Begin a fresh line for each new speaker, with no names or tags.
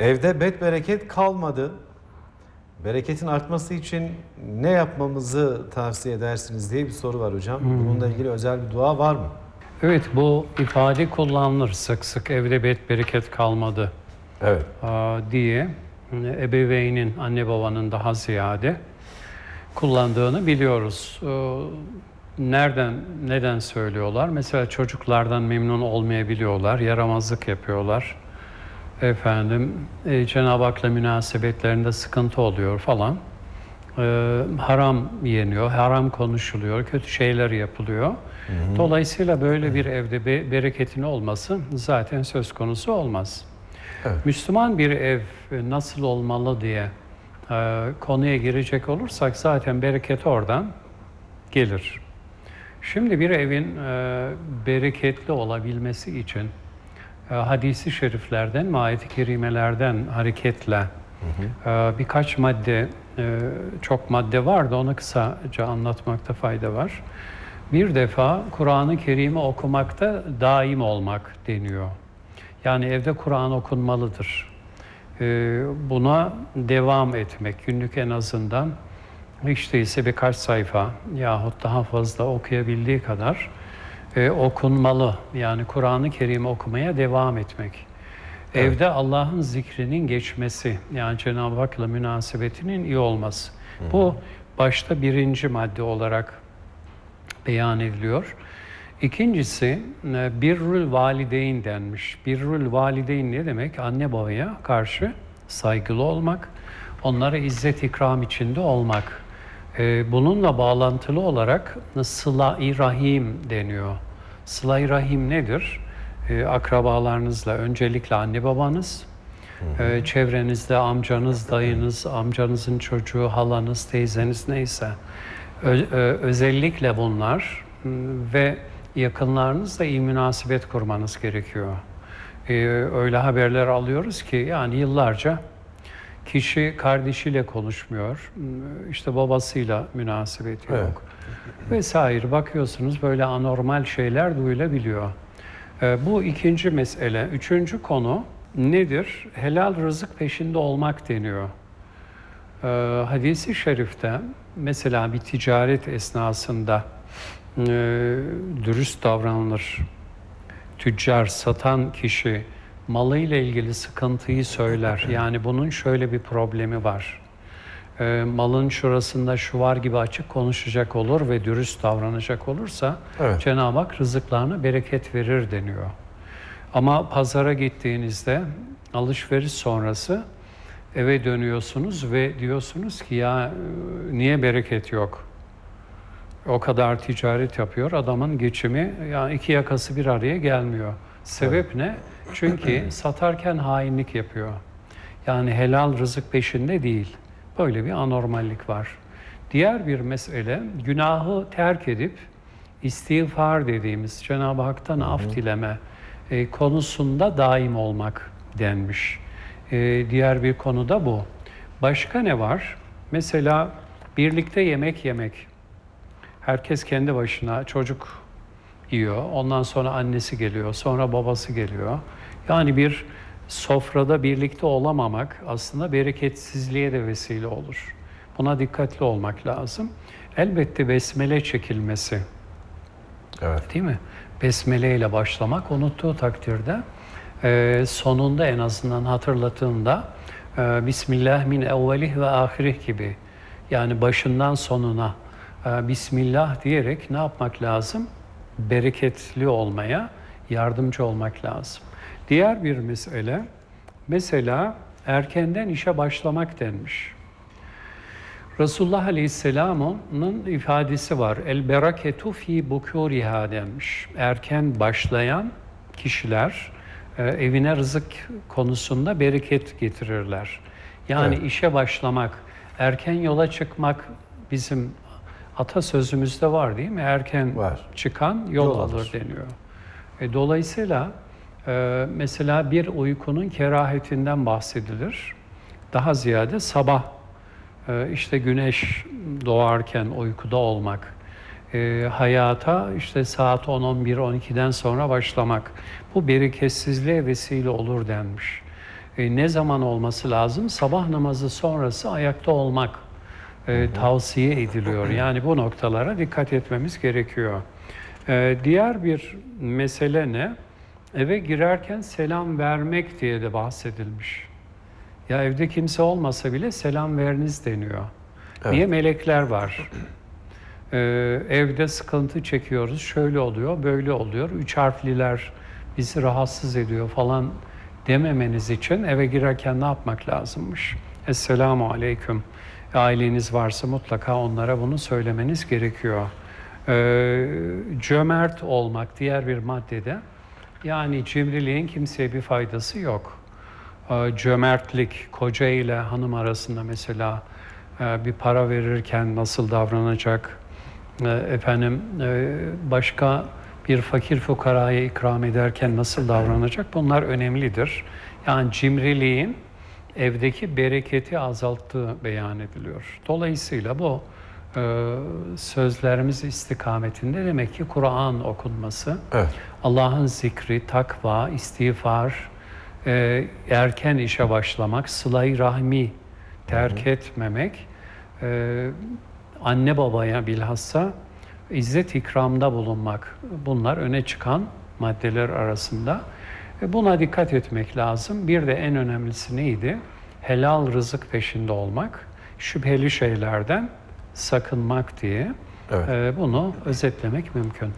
Evde bet bereket kalmadı. Bereketin artması için ne yapmamızı tavsiye edersiniz diye bir soru var hocam. Bununla ilgili özel bir dua var mı?
Evet bu ifade kullanılır sık sık evde bet bereket kalmadı
Evet.
aa, diye ebeveynin, anne babanın daha ziyade kullandığını biliyoruz. Ee, Nereden, neden söylüyorlar? Mesela çocuklardan memnun olmayabiliyorlar, yaramazlık yapıyorlar. Efendim, e, Cenab-ı Hak'la münasebetlerinde sıkıntı oluyor falan. Ee, haram yeniyor, haram konuşuluyor, kötü şeyler yapılıyor. Dolayısıyla böyle bir evde be- bereketin olması zaten söz konusu olmaz.
Evet.
Müslüman bir ev e, nasıl olmalı diye e, konuya girecek olursak zaten bereket oradan gelir. Şimdi bir evin e, bereketli olabilmesi için e, hadisi şeriflerden, ayet-i kerimelerden hareketle e, birkaç madde, e, çok madde var da onu kısaca anlatmakta fayda var. Bir defa Kur'an-ı Kerim'i okumakta daim olmak deniyor. Yani evde Kur'an okunmalıdır. Buna devam etmek, günlük en azından hiç değilse birkaç sayfa yahut daha fazla okuyabildiği kadar e, okunmalı. Yani Kur'an-ı Kerim okumaya devam etmek. Evde Allah'ın zikrinin geçmesi, yani Cenab-ı Hak'la münasebetinin iyi olması. Bu başta birinci madde olarak beyan ediliyor. İkincisi e, birrül valideyn denmiş. Birrül valideyn ne demek? Anne babaya karşı saygılı olmak, onlara izzet ikram içinde olmak. E, Bununla bağlantılı olarak sıla-i rahim deniyor. Sıla-i rahim nedir? E, Akrabalarınızla öncelikle anne babanız, e, çevrenizde amcanız, dayınız, amcanızın çocuğu, halanız, teyzeniz neyse. Ö- ö- özellikle bunlar ve yakınlarınızla iyi münasebet kurmanız gerekiyor. Ee, öyle haberler alıyoruz ki yani yıllarca kişi kardeşiyle konuşmuyor, işte babasıyla münasebeti
Evet.
yok vesaire. Bakıyorsunuz böyle anormal şeyler duyulabiliyor. Ee, bu ikinci mesele. Üçüncü konu nedir? Helal rızık peşinde olmak deniyor. Ee, hadisi şerifte mesela bir ticaret esnasında e, dürüst davranılır. Tüccar, satan kişi malıyla ilgili sıkıntıyı söyler. Yani bunun şöyle bir problemi var. Ee, malın şurasında şu var gibi açık konuşacak olur ve dürüst davranacak olursa
Evet.
Cenab-ı Hak rızıklarına bereket verir deniyor. Ama pazara gittiğinizde alışveriş sonrası eve dönüyorsunuz ve diyorsunuz ki ya e, niye bereket yok? O kadar ticaret yapıyor adamın geçimi yani iki yakası bir araya gelmiyor. Sebep ne? Çünkü satarken hainlik yapıyor. Yani helal rızık peşinde değil. Böyle bir anormallik var. Diğer bir mesele günahı terk edip istiğfar dediğimiz Cenab-ı Hak'tan af dileme e, konusunda daim olmak denmiş. E, diğer bir konu da bu. Başka ne var? Mesela birlikte yemek yemek. Herkes kendi başına çocuk yiyor. Ondan sonra annesi geliyor, sonra babası geliyor. Yani bir sofrada birlikte olamamak aslında bereketsizliğe de vesile olur. Buna dikkatli olmak lazım. Elbette besmele çekilmesi,
Evet.
değil mi? Besmele ile başlamak unuttuğu takdirde e, sonunda en azından hatırlatığında e, Bismillah min evvelih ve ahirih gibi yani başından sonuna e, Bismillah diyerek ne yapmak lazım? Bereketli olmaya yardımcı olmak lazım. Diğer bir mesele mesela erkenden işe başlamak denmiş. Resulullah Aleyhisselam'ın ifadesi var. El beraketu fi bukuriha denmiş. Erken başlayan kişiler e, evine rızık konusunda bereket getirirler. Yani
Evet.
işe başlamak, erken yola çıkmak bizim atasözümüzde var değil mi? Erken
Var.
çıkan yol,
Yol
alır.
alır.
deniyor. E, dolayısıyla e, mesela bir uykunun kerahetinden bahsedilir. Daha ziyade sabah e, işte güneş doğarken uykuda olmak, e, hayata işte saat 10, 11, 12'den sonra başlamak. Bu bereketsizliğe vesile olur denmiş. E, ne zaman olması lazım? Sabah namazı sonrası ayakta olmak e, tavsiye ediliyor. Yani bu noktalara dikkat etmemiz gerekiyor. E, diğer bir mesele ne? Eve girerken selam vermek diye de bahsedilmiş. Ya evde kimse olmasa bile selam veriniz deniyor.
Evet.
Niye melekler var? Ee, evde sıkıntı çekiyoruz, şöyle oluyor, böyle oluyor. Üç harfliler bizi rahatsız ediyor falan dememeniz için eve girerken ne yapmak lazımmış? Esselamu aleyküm. Aileniz varsa mutlaka onlara bunu söylemeniz gerekiyor. Ee, cömert olmak diğer bir maddede. Yani cimriliğin kimseye bir faydası yok. Ee, Cömertlik, koca ile hanım arasında mesela e, bir para verirken nasıl davranacak, e, efendim e, başka bir fakir fukaraya ikram ederken nasıl davranacak bunlar önemlidir. Yani cimriliğin evdeki bereketi azalttığı beyan ediliyor. Dolayısıyla bu e, sözlerimiz istikametinde demek ki Kur'an okunması,
Evet.
Allah'ın zikri, takva, istiğfar, e, erken işe başlamak, sıla-i rahmi terk etmemek, e, anne babaya bilhassa izzet ikramda bulunmak. Bunlar öne çıkan maddeler arasında. E, Buna dikkat etmek lazım. Bir de en önemlisi neydi? Helal rızık peşinde olmak, şüpheli şeylerden sakınmak diye
Evet.
e, bunu özetlemek mümkün.